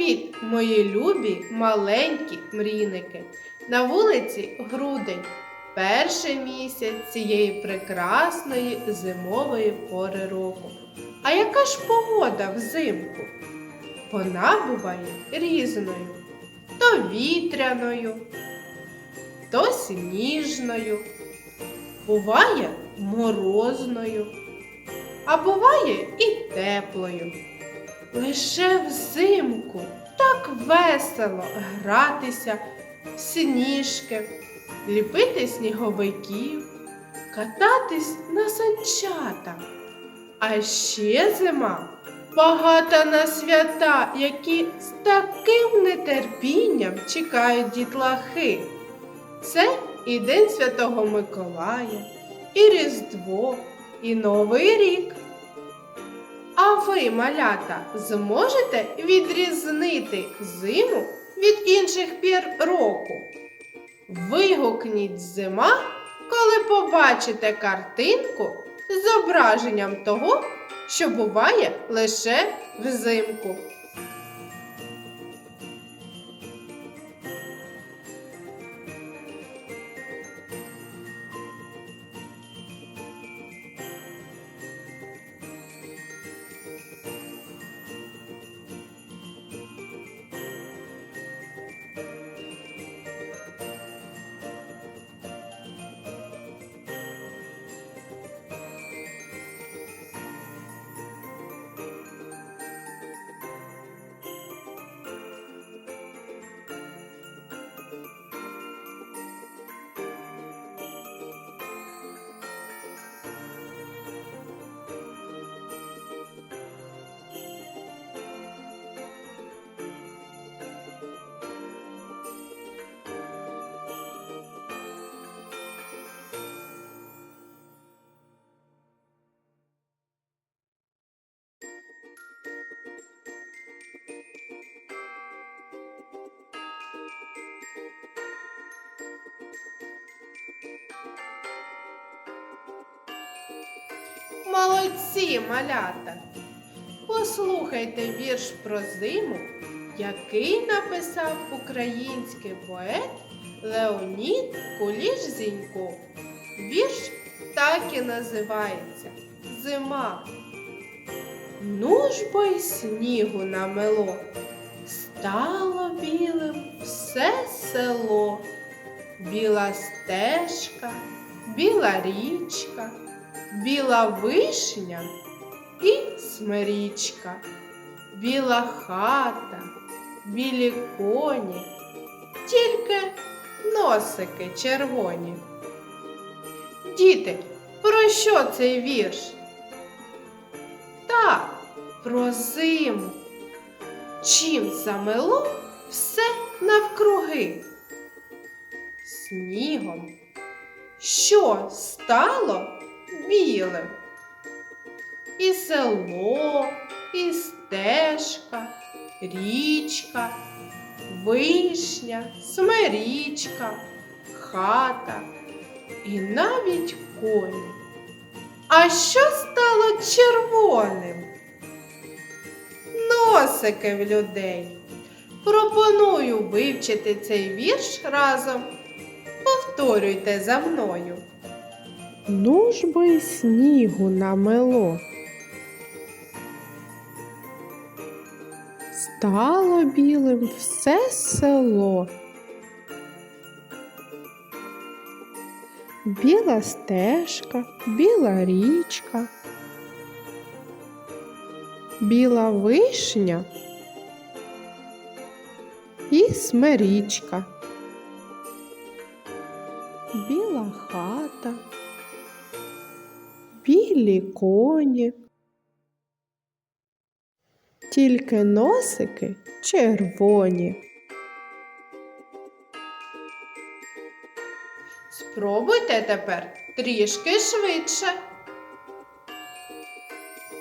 Привіт, мої любі маленькі мрійники. На вулиці грудень, перший місяць цієї прекрасної зимової пори року. А яка ж погода взимку? Вона буває різною, то вітряною, то сніжною, буває морозною, а буває і теплою. Лише взимку так весело гратися в сніжки, ліпити сніговиків, кататись на санчатах. А ще зима багата на свята, які з таким нетерпінням чекають дітлахи. Це і День Святого Миколая, і Різдво, і Новий рік. А ви, малята, зможете відрізнити зиму від інших пір року? Вигукніть зима, коли побачите картинку з зображенням того, що буває лише взимку. Молодці, малята! Послухайте вірш про зиму, який написав український поет Леонід Куліш Зінько. Вірш так і називається Зима. Ну ж бо й снігу намело, стало білим все село, біла стежка, біла річка біла вишня і смирічка, біла хата, білі коні, тільки носики червоні. Діти, про що цей вірш? Так, про зиму. Чим замело все навкруги? Снігом. Що стало білим? І село, і стежка, річка, вишня, смирічка, хата і навіть коні. А що стало червоним? Носики в людей. Пропоную вивчити цей вірш разом. Повторюйте за мною. Ну ж й снігу намело. Стало білим все село. Біла стежка, біла річка, біла вишня і смирічка, білі коні. Тільки носики червоні. Спробуйте тепер трішки швидше.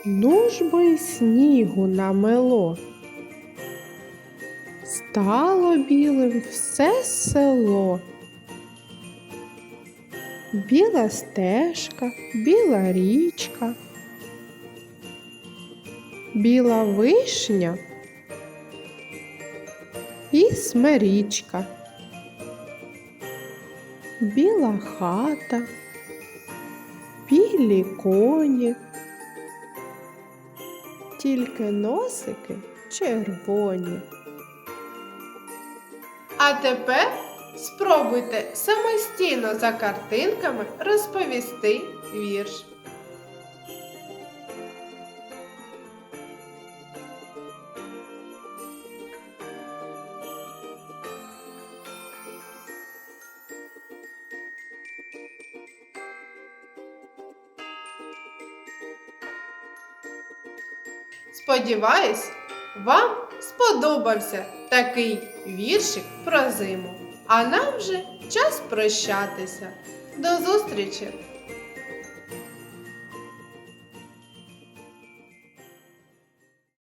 Ну ж й снігу намело. Стало білим все село. Біла стежка, біла річка, біла вишня і смирічка. Біла хата, білі коні, тільки носики червоні. А тепер спробуйте самостійно за картинками розповісти вірш. Сподіваюсь, вам сподобався такий віршик про зиму. А нам вже час прощатися. До зустрічі!